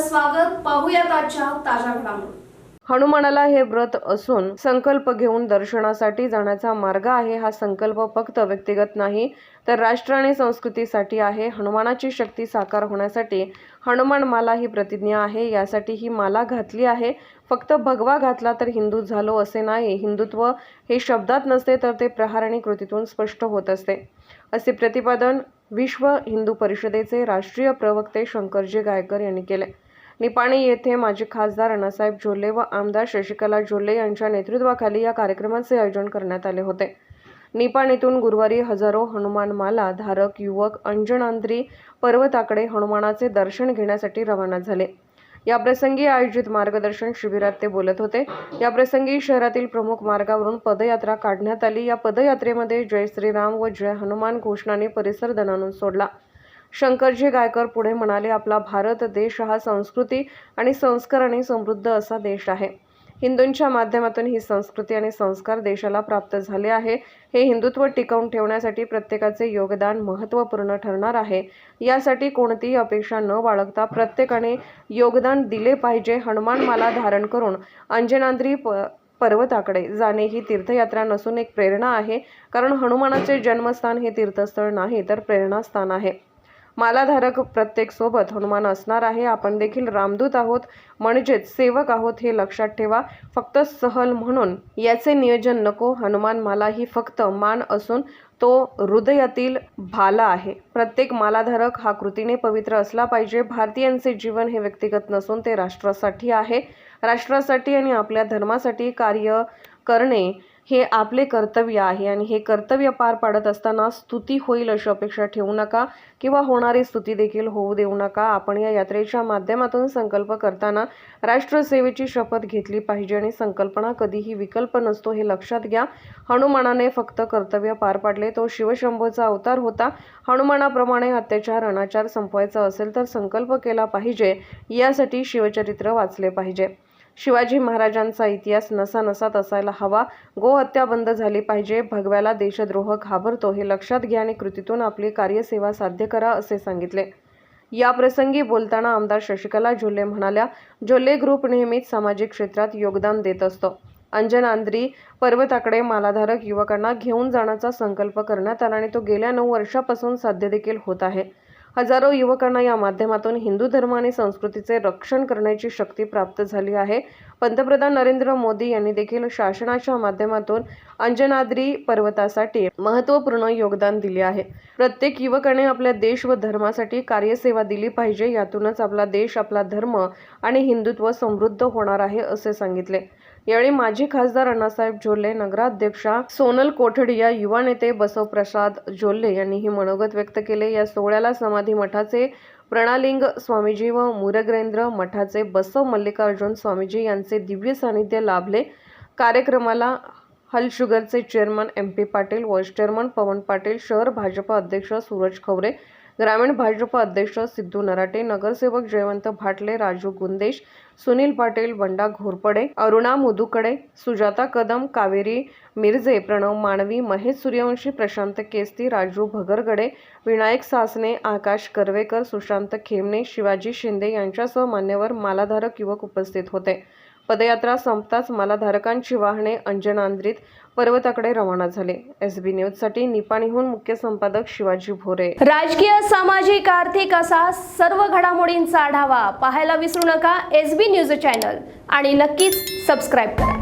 स्वागत पाहूयात आजच्या ताज्या घडामोडी. हनुमानाला हे व्रत असून संकल्प घेऊन दर्शनासाठी जाण्याचा मार्ग आहे हा संकल्प फक्त व्यक्तिगत नाही तर राष्ट्र आणि संस्कृतीसाठी आहे. हनुमानाची शक्ती साकार होण्यासाठी हनुमान माला ही प्रतिज्ञा आहे यासाठी ही माला घातली आहे. फक्त भगवा घातला तर हिंदू झालो असे नाही. हिंदुत्व हे शब्दात नसते तर ते प्रहार आणि कृतीतून स्पष्ट होत असते. असे प्रतिपादन विश्व हिंदू परिषदेचे राष्ट्रीय प्रवक्ते शंकरजी गायकर यांनी केले. निपाणी येथे माजी खासदार अण्णासाहेब झोले व आमदार शशिकला झोले यांच्या नेतृत्वाखाली या कार्यक्रमाचे आयोजन करण्यात आले होते. निपाणीतून गुरुवारी हजारो हनुमानमाला धारक युवक अंजनांद्री पर्वताकडे हनुमानाचे दर्शन घेण्यासाठी रवाना झाले. याप्रसंगी आयोजित मार्गदर्शन शिबिरात ते बोलत होते. याप्रसंगी शहरातील प्रमुख मार्गावरून पदयात्रा काढण्यात आली. या पदयात्रेमध्ये जय श्रीराम व जय हनुमान घोषणाने परिसर दणानून सोडला. शंकरजी गायकर पुढे म्हणाले आपला भारत देश हा संस्कृती आणि संस्काराने समृद्ध असा देश आहे. हिंदूंच्या माध्यमातून ही संस्कृती आणि संस्कार देशाला प्राप्त झाले आहे. हे हिंदुत्व टिकवून ठेवण्यासाठी प्रत्येकाचे योगदान महत्त्वपूर्ण ठरणार आहे. यासाठी कोणतीही अपेक्षा न बाळगता प्रत्येकाने योगदान दिले पाहिजे. हनुमान माला धारण करून अंजनाद्री प पर्वताकडे जाणे ही तीर्थयात्रा नसून एक प्रेरणा आहे. कारण हनुमानाचे जन्मस्थान हे तीर्थस्थळ नाही तर प्रेरणास्थान आहे. मालाधारक प्रत्येक सोबत हनुमान असणार आहे. आपण देखील रामदूत आहोत. म्हणजेच सेवक आहोत हे लक्षात ठेवा. फक्त सहल म्हणून याचे नियोजन नको. हनुमान माला ही फक्त मान असून तो हृदयातील भाला आहे. प्रत्येक मालाधारक हा कृतीने पवित्र असला पाहिजे. भारतीयांचे जीवन हे व्यक्तिगत नसून ते राष्ट्रासाठी आहे. राष्ट्रासाठी आणि आपल्या धर्मासाठी कार्य करणे हे आपले कर्तव्य आहे आणि हे कर्तव्य पार पाडत असताना स्तुती होईल अशी अपेक्षा ठेवू नका किंवा होणारी स्तुती देखील होऊ देऊ नका. आपण या यात्रेच्या माध्यमातून संकल्प करताना राष्ट्रसेवेची शपथ घेतली पाहिजे आणि संकल्पना कधीही विकल्प नसतो हे लक्षात घ्या. हनुमानाने फक्त कर्तव्य पार पाडले तो शिवशंभूचा अवतार होता. हनुमानाप्रमाणे अत्याचार अनाचार संपवायचा असेल तर संकल्प केला पाहिजे यासाठी शिवचरित्र वाचले पाहिजे. शिवाजी महाराजांचा इतिहास नसानसात असायला हवा. गोहत्या बंद झाली पाहिजे. भगव्याला देशद्रोह घाबरतो. हे लक्षात घ्या आणि कृतीतून आपली कार्यसेवा साध्य करा असे सांगितले. या प्रसंगी बोलताना आमदार शशिकला जोल्ले म्हणाल्या जोल्ले ग्रुप नेहमीच सामाजिक क्षेत्रात योगदान देत असतो. अंजनांद्री पर्वताकडे मालाधारक युवकांना घेऊन जाण्याचा संकल्प करण्यात आला आणि तो गेल्या नऊ वर्षापासून साध्य देखील होत आहे. हजारो युवकांना या माध्यमातून हिंदू धर्म आणि संस्कृतीचे रक्षण करण्याची शक्ती प्राप्त झाली आहे. पंतप्रधान नरेंद्र मोदी यांनी देखील शासनाच्या माध्यमातून अंजनाद्री पर्वतासाठी महत्त्वपूर्ण योगदान दिले आहे. प्रत्येक युवकाने आपल्या देश व धर्मासाठी कार्यसेवा दिली पाहिजे यातूनच आपला देश आपला धर्म आणि हिंदुत्व समृद्ध होणार आहे असे सांगितले. यावेळी माजी खासदार अण्णासाहेब झोले नगराध्यक्षा सोनल कोठडिया युवा नेते बसवप्रसाद झोले यांनी ही मनोगत व्यक्त केले. या सोहळ्याला समाधी मठाचे प्रणालिंग स्वामीजी व मुरग्रेंद्र मठाचे बसव मल्लिकार्जुन स्वामीजी यांचे दिव्य सानिध्य लाभले. कार्यक्रमाला हल शुगरचे chairman M P Patil vice chairman Pawan Patil शहर भाजप अध्यक्ष सूरज खवरे ग्रामीण भाजप अध्यक्ष सिद्धू नराटे नगरसेवक जयवंत भाटले राजू गुंदेश सुनील पाटील बंडा घोरपडे अरुणा मुदुकडे सुजाता कदम कावेरी मिरजे प्रणव मानवी महेश सूर्यवंशी प्रशांत केस्ती राजू भगरगडे विनायक सासने आकाश करवेकर सुशांत खेमणे शिवाजी शिंदे यांच्यासह मान्यवर मालाधारक युवक उपस्थित होते. पदयात्रा संपताच मालाधारकांची वाहने अंजनांद्रीत पर्वताकडे रवाना झाले. एस बी न्यूजसाठी निपाणीहून मुख्य संपादक शिवाजी भोरे. राजकीय सामाजिक आर्थिक असा सर्व घडामोडींचा आढावा पाहायला विसरू नका एस बी न्यूज चॅनल आणि नक्कीच सबस्क्राईब करा.